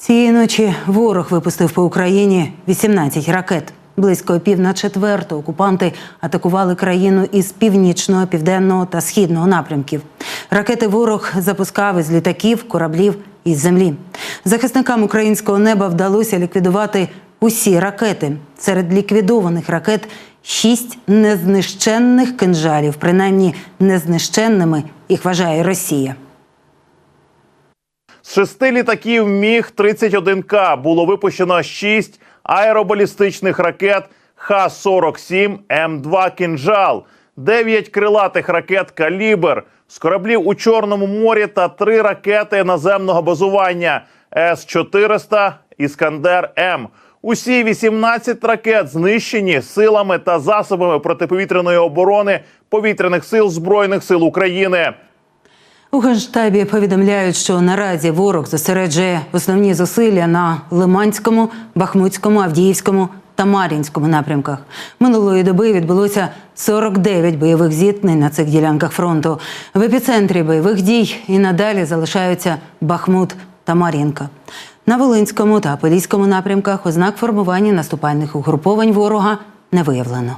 Цієї ночі ворог випустив по Україні 18 ракет. Близько пів на четверту окупанти атакували країну із північного, південного та східного напрямків. Ракети ворог запускав із літаків, кораблів із землі. Захисникам українського неба вдалося ліквідувати усі ракети. Серед ліквідованих ракет шість незнищенних кинжалів. Принаймні незнищенними їх вважає Росія. Шести літаків Міг 31 к було випущено шість аеробалістичних ракет Х-47 М2 «Кінжал», дев'ять крилатих ракет Калібр з кораблів у Чорному морі та три ракети наземного базування С-400 Іскандер М. Усі 18 ракет знищені силами та засобами протиповітряної оборони повітряних сил збройних сил України. У генштабі повідомляють, що наразі ворог зосереджує основні зусилля на Лиманському, Бахмутському, Авдіївському та Мар'їнському напрямках. Минулої доби відбулося 49 бойових зіткнень на цих ділянках фронту. В епіцентрі бойових дій і надалі залишаються Бахмут та Мар'їнка. На Волинському та Поліському напрямках ознак формування наступальних угруповань ворога не виявлено.